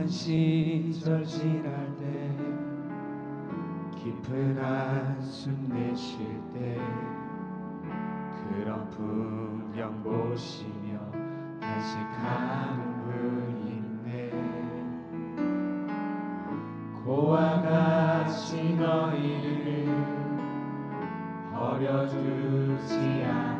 험한 시절 지날 때 깊은 한숨 내쉴 때 그런 풍경 보시며 다시 가는 분 있네 고와 같이 너희를 버려두지 않으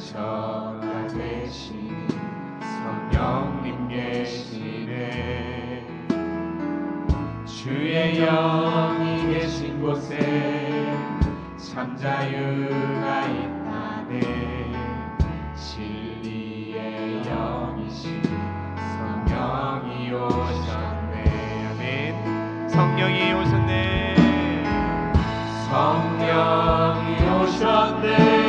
피난처가 되시니 성령님 계시네. 주의 영이 계신 곳에 참 자유가 있다네. 진리의 영이신 성령이 오셨네. 아멘. 성령이 오셨네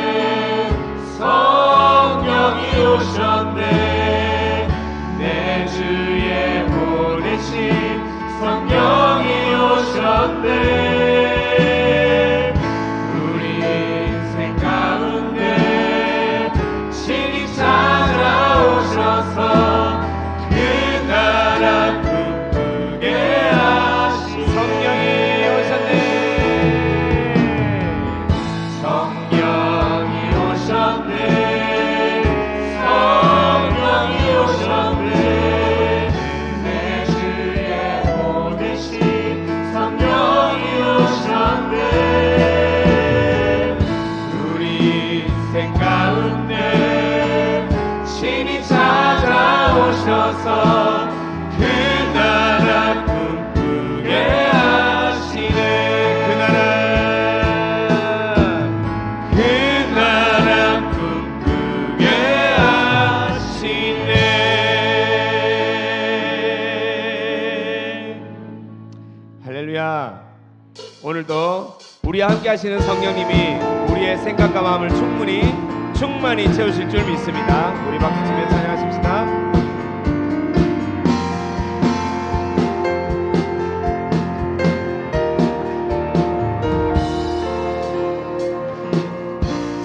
함께 하시는 성령님이 우리의 생각과 마음을 충분히 충만히 채우실 줄 믿습니다. 우리 박수 치며 찬양하십시다.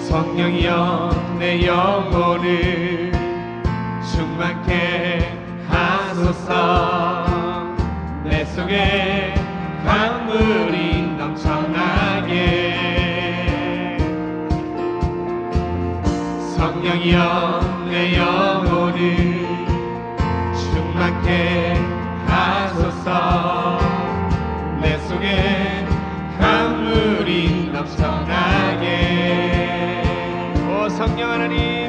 성령이여 내 영혼을 충만케 하소서. 내 속에 성령이여 내 영혼을 충만케 하소서. 내 속에 강물이 넘쳐나게. 오 성령 하나님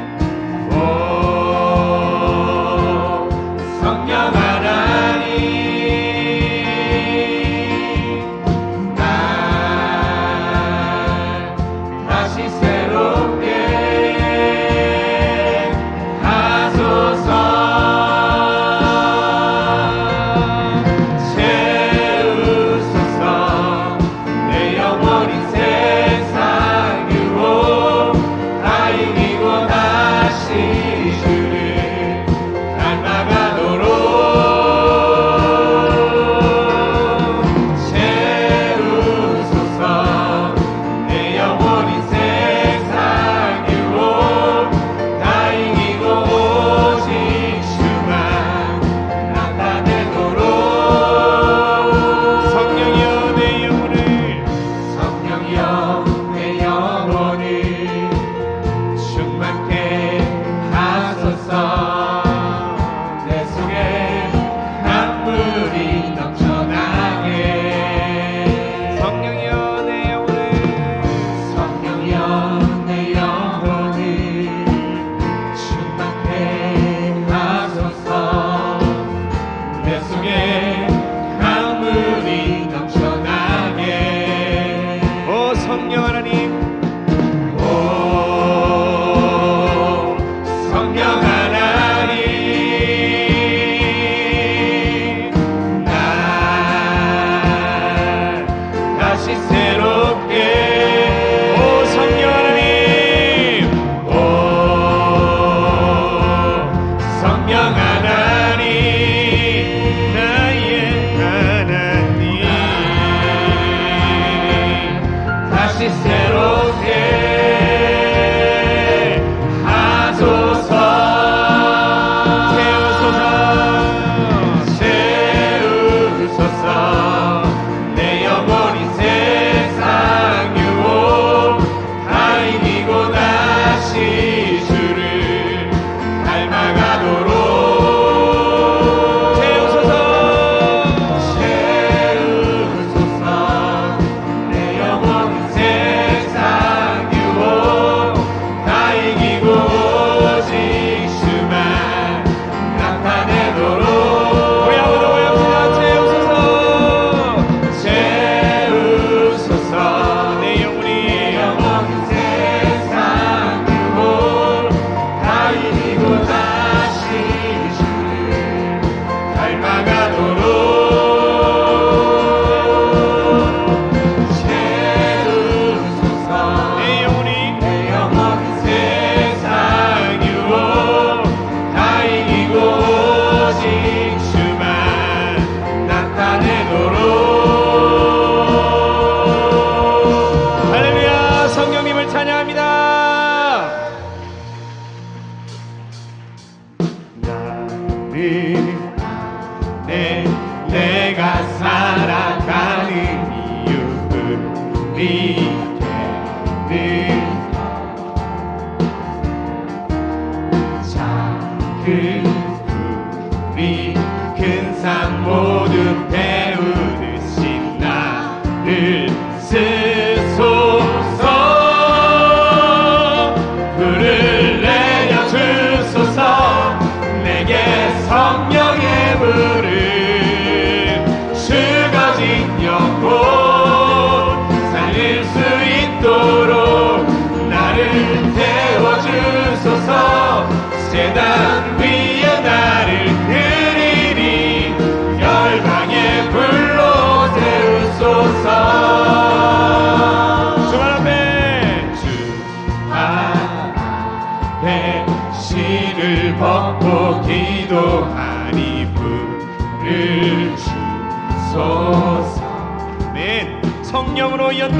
You.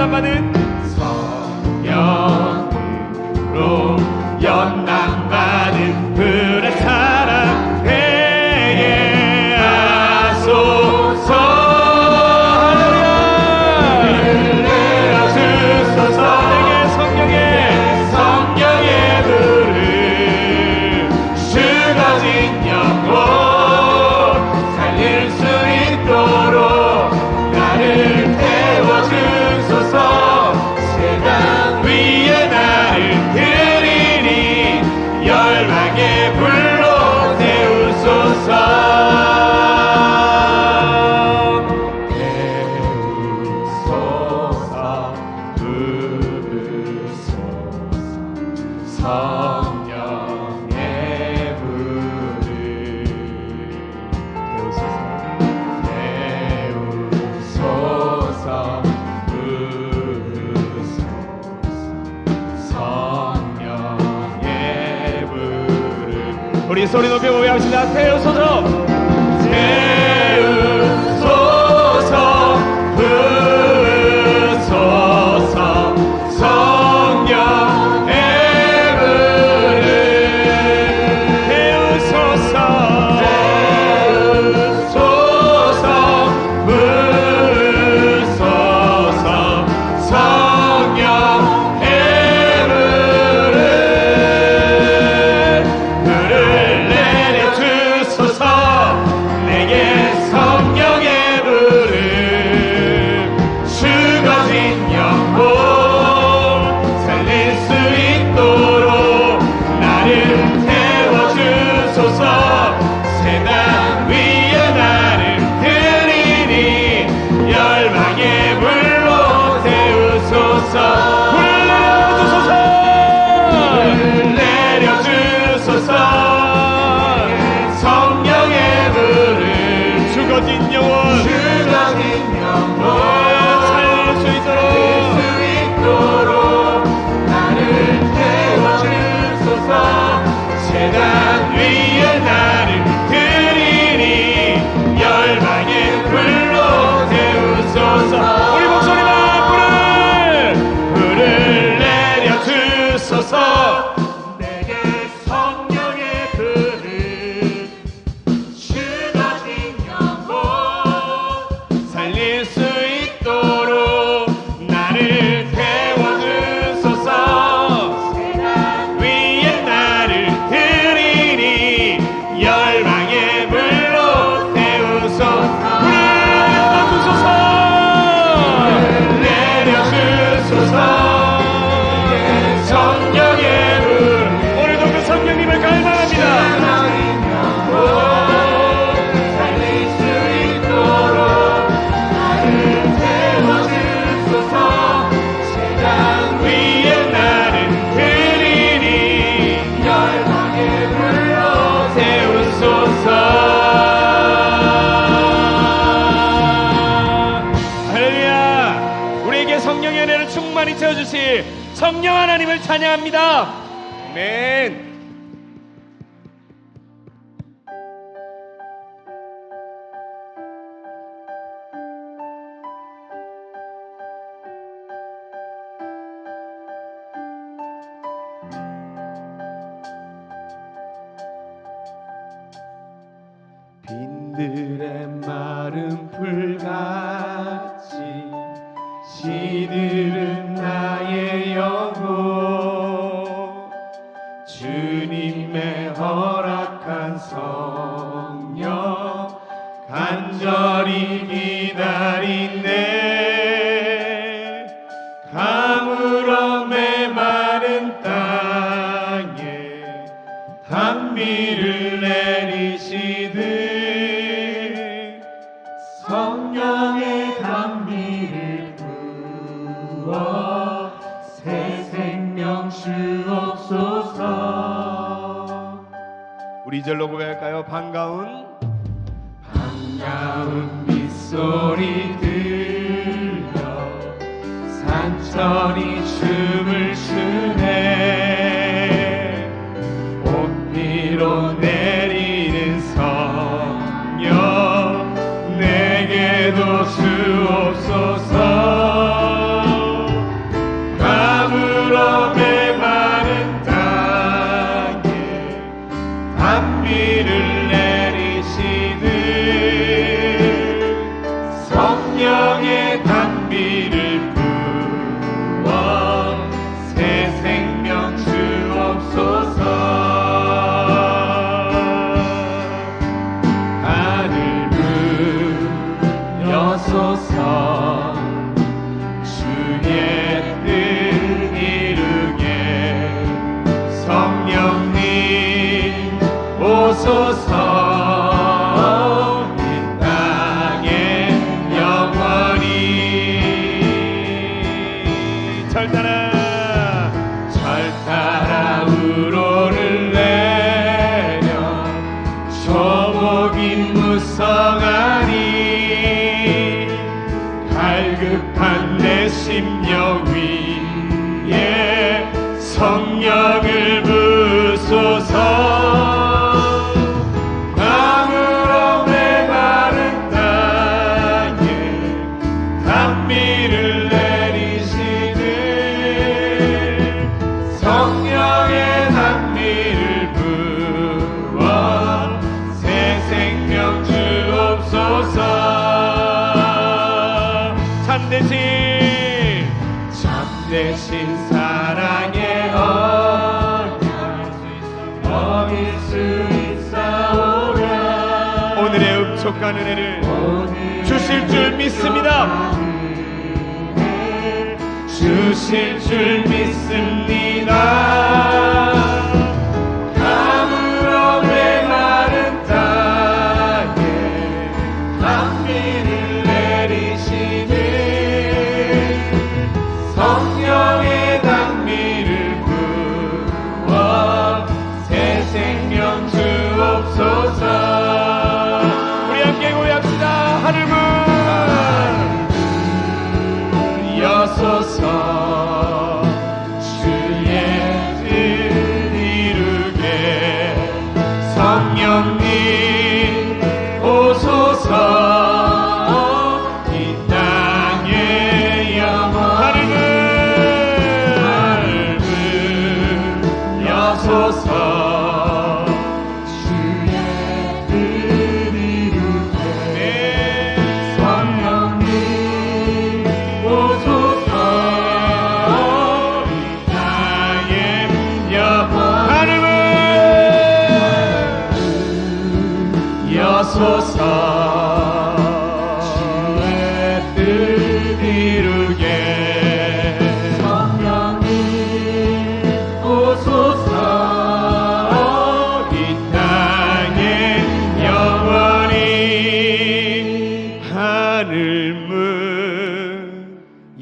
아버님 우리 소리 높여 모여합시다 세우소서 세 주실 성령 하나님을 찬양합니다. 아멘. 빈들의 마른 풀같이 시들 우리 절로 고백할까요? 반가운 반가운 빗소리 들려 산천이 춤을 추네 꽃피로 성령을 이루실 줄 믿습니다.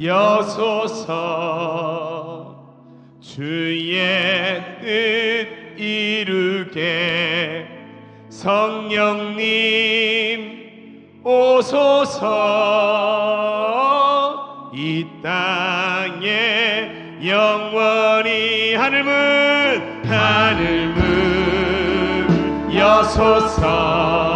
여소서 주의 뜻 이루게. 성령님 오소서 이 땅에 영원히 하늘 문 하늘 문 여소서.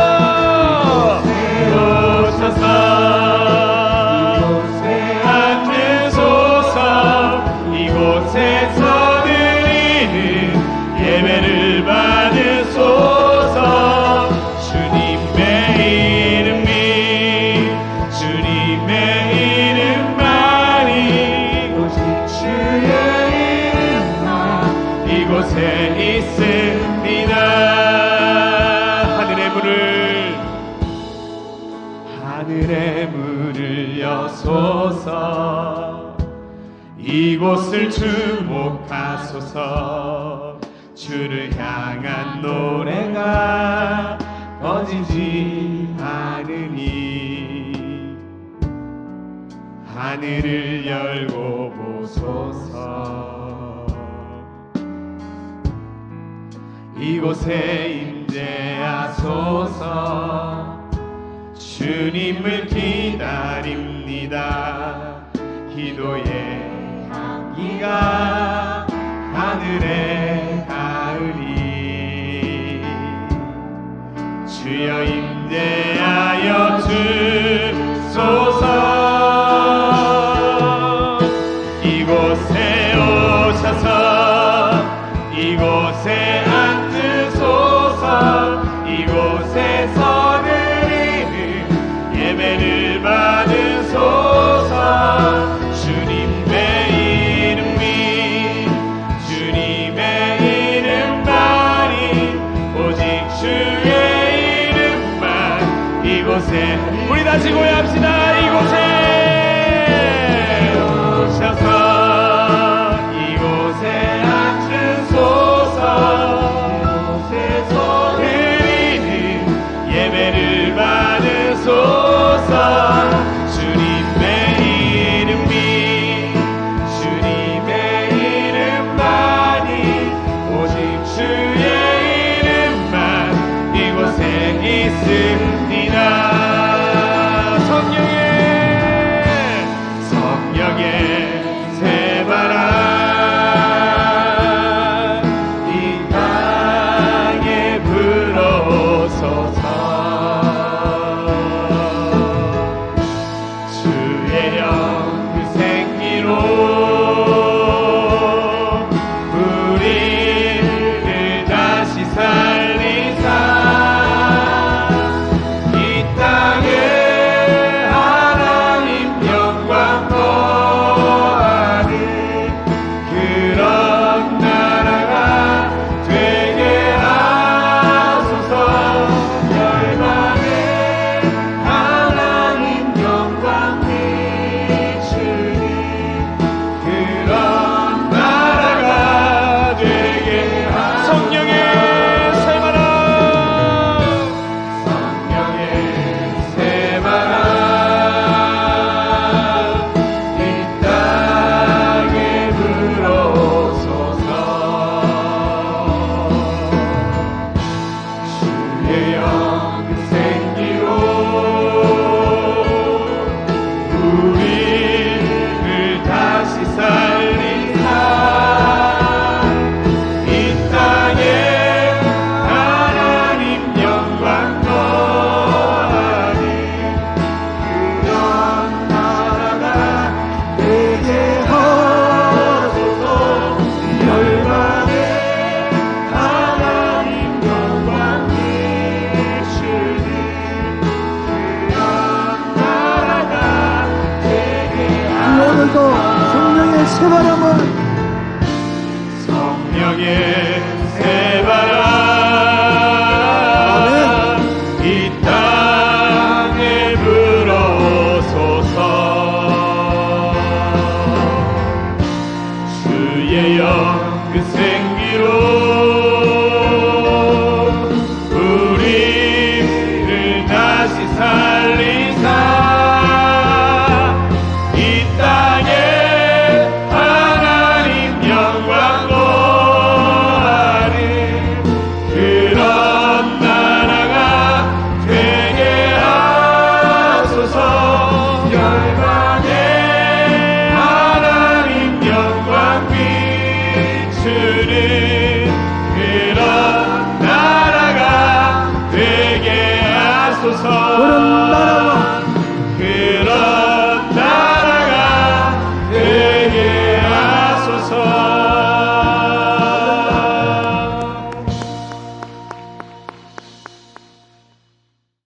이곳에 임재하소서. 주님을 기다립니다. 기도의 향기가 하늘에 가을이. 주여 임재하여 주 가지고야 합시다.